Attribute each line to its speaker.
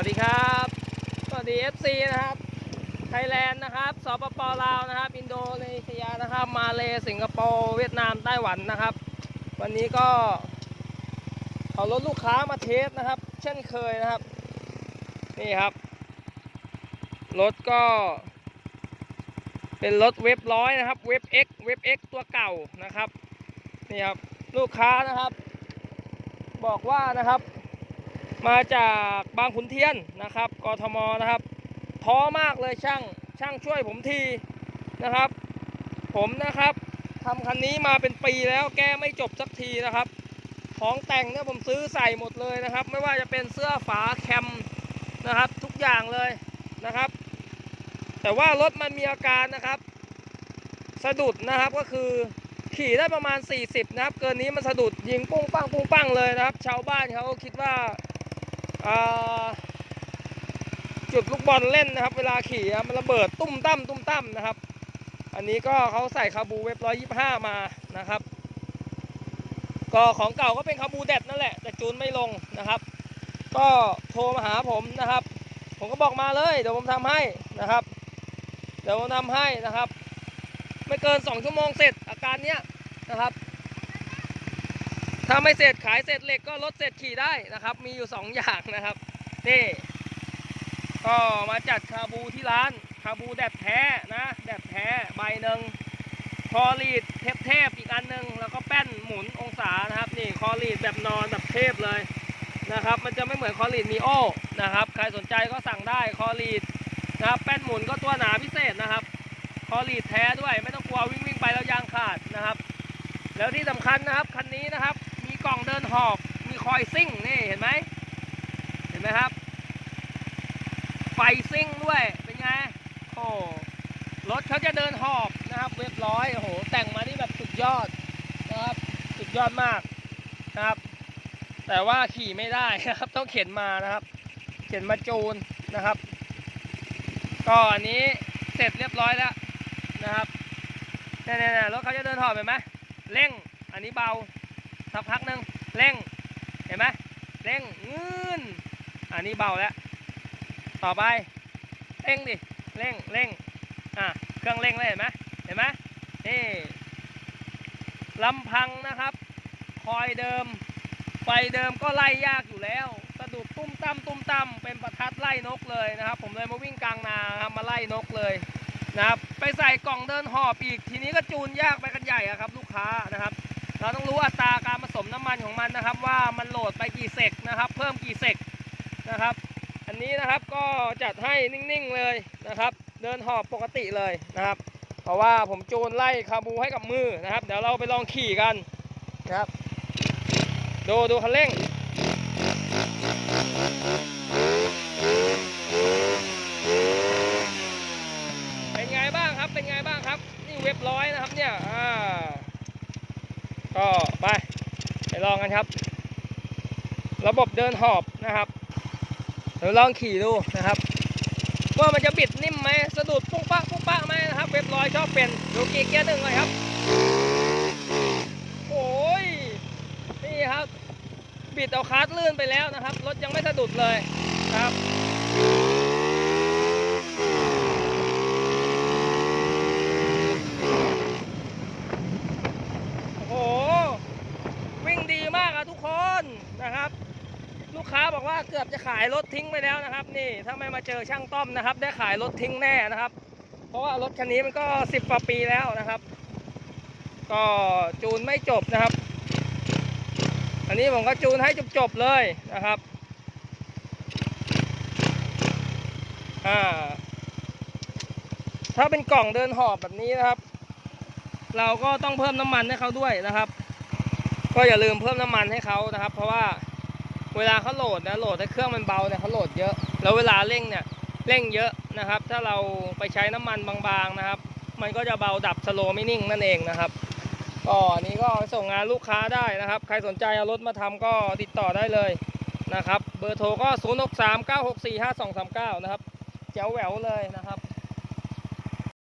Speaker 1: วัสดีครับ สวัสดี FC นะครับ ไทยแลนด์นะครับ สปปลาวนะครับ อินโดนีเซียนะครับ มาเลสิงคโปร์ เวียดนาม ไต้หวันนะครับ วันนี้ก็เอารถลูกค้ามาเทสนะครับ เช่นเคยนะครับ นี่ครับ รถก็ เป็นรถเว็บร้อยนะครับ เว็บ X เว็บ X ตัวเก่านะครับ นี่ครับ ลูกค้านะครับ บอกว่านะครับ มาจากบางขุนเทียนนะครับกทมนะครับท้อมากเลยช่างช่างช่วยผมทีนะครับ ผมนะครับทำคันนี้มาเป็นปีแล้วแก้ไม่จบสักทีนะครับ ของแต่งเนี่ยผมซื้อใส่หมดเลยนะครับ ไม่ว่าจะเป็นเสื้อฝาแคมนะครับทุกอย่างเลยนะครับ แต่ว่ารถมันมีอาการนะครับสะดุดนะครับก็คือขี่ได้ประมาณ 40 นะครับ เกินนี้มันสะดุดยิงปุ้งปังปุ้งปังเลยนะครับ ชาวบ้านเขาคิดว่า จุดลูกบอลเล่นนะครับ เวลาขี่มันระเบิดตุ้มตั้มตุ้มตั้มนะครับ อันนี้ก็เขาใส่คาบูเว็บร้อยยี่ห้ามานะครับ ก็ของเก่าก็เป็นคาบูเด็ดนั่นแหละ แต่จูนไม่ลงนะครับ ก็โทรมาหาผมนะครับ ผมก็บอกมาเลยเดี๋ยวผมทำให้นะครับ เดี๋ยวผมทำให้นะครับ ไม่เกิน2ชั่วโมงเสร็จอาการเนี้ยนะครับ ถ้าไม่เสร็จขายเสร็จเหล็กก็ลดเสร็จขี่ได้นะครับ มีอยู่ 2 อย่างนะครับนี่ก็มาจัดคาบูที่ร้านคาบูแดดแท้นะแดดแท้ใบหนึ่งคอรีดเทปเทปอีกอันหนึ่งแล้วก็แป้นหมุนองศานะครับนี่คอรีดแบบนอนแบบเทปเลยนะครับ มันจะไม่เหมือนคอรีดมีโอนะครับ ใครสนใจก็สั่งได้คอรีดนะครับแป้นหมุนก็ตัวหนาพิเศษนะครับ คอลีดแท้ด้วยไม่ต้องกลัววิ่งวิ่งไปแล้วยางขาดนะครับ แล้วที่สำคัญนะครับคันนี้นะครับ กล่องเดินหอบมีคอยซิ่งนี่เห็นไหมเห็นไหมครับ ไฟซิ่งด้วยเป็นไงโอ้รถเขาจะเดินหอบนะครับเรียบร้อยโอ้โหแต่งมานี่แบบสุดยอดนะครับสุดยอดมากนะครับ แต่ว่าขี่ไม่ได้นะครับต้องเข็นมานะครับ เข็นมาจูนนะครับ ก็อันนี้เสร็จเรียบร้อยแล้วนะครับเนี่ยๆรถเขาจะเดินหอบเห็นไหมเร่งอันนี้เบา สักพักหนึ่งเร่ง เห็นไหมเร่งงืนอันนี้เบาแล้ว ต่อไปเร่งดิ เร่งเร่งอะเครื่องเร่งเลยเห็นไหมเห็นไหมนี่ลำพังนะครับ คอยเดิม ไฟเดิมก็ไล่ยากอยู่แล้วสะดุดตุ้มตั้มตุ้มตั้มเป็นประทัดไล่นกเลยนะครับ ผมเลยมาวิ่งกลางนาครับมาไล่นกเลยนะครับ ไปใส่กล่องเดินหอบอีก ทีนี้ก็จูนยากไปกันใหญ่ครับ ลูกค้านะครับ เราต้องรู้อัตราการผสมน้ำมันของมันนะครับ ว่ามันโหลดไปกี่เซกนะครับ เพิ่มกี่เซกนะครับ อันนี้นะครับก็จัดให้นิ่งๆเลยนะครับ เดินหอบปกติเลยนะครับ เพราะว่าผมจูนไล่คาบูให้กับมือนะครับ เดี๋ยวเราไปลองขี่กันนะครับดูดูคันเร่งเป็นไงบ้างครับเป็นไงบ้างครับ นี่เว็บร้อยนะครับเนี่ยอ่า ก็ไปไปลองกันครับ ระบบเดินหอบนะครับเดี๋ยวลองขี่ดูนะครับว่ามันจะบิดนิ่มไหมสะดุดปุ้งปะปุ้งปะไหมนะครับเว็บร้อยชอบเป็นดูกีเกียร์หนึ่งเลยครับโอ้ยนี่ครับ บิดเอาคาร์ดลื่นไปแล้วนะครับรถยังไม่สะดุดเลยนะครับ โอ้โห วิ่ง ดีมากอะทุกคนนะครับ ลูกค้าบอกว่าเกือบจะขายรถทิ้งไปแล้วนะครับ นี่ถ้าไม่มาเจอช่างต้อมนะครับ ได้ขายรถทิ้งแน่นะครับ เพราะว่ารถคันนี้มันก็สิบกว่าปีแล้วนะครับ ก็จูนไม่จบนะครับ อันนี้ผมก็จูนให้จบๆเลยนะครับอ่าถ้าเป็นกล่องเดินหอบแบบนี้นะครับ เราก็ต้องเพิ่มน้ำมันให้เขาด้วยนะครับ ก็อย่าลืมเพิ่มน้ำมันให้เขานะครับ เพราะว่าเวลาเขาโหลดนะโหลดให้เครื่องมันเบาเนี่ยเขาโหลดเยอะ แล้วเวลาเร่งเนี่ยเร่งเยอะนะครับ ถ้าเราไปใช้น้ำมันบางๆนะครับ มันก็จะเบาดับสโลไม่นิ่งนั่นเองนะครับก็อันนี้ก็ส่งงานลูกค้าได้นะครับ ใครสนใจเอารถมาทำก็ติดต่อได้เลยนะครับ เบอร์โทรก็ 0 6 3 9 6 4 5 2 3 9 นะครับแจ๋วแหววเลยนะครับ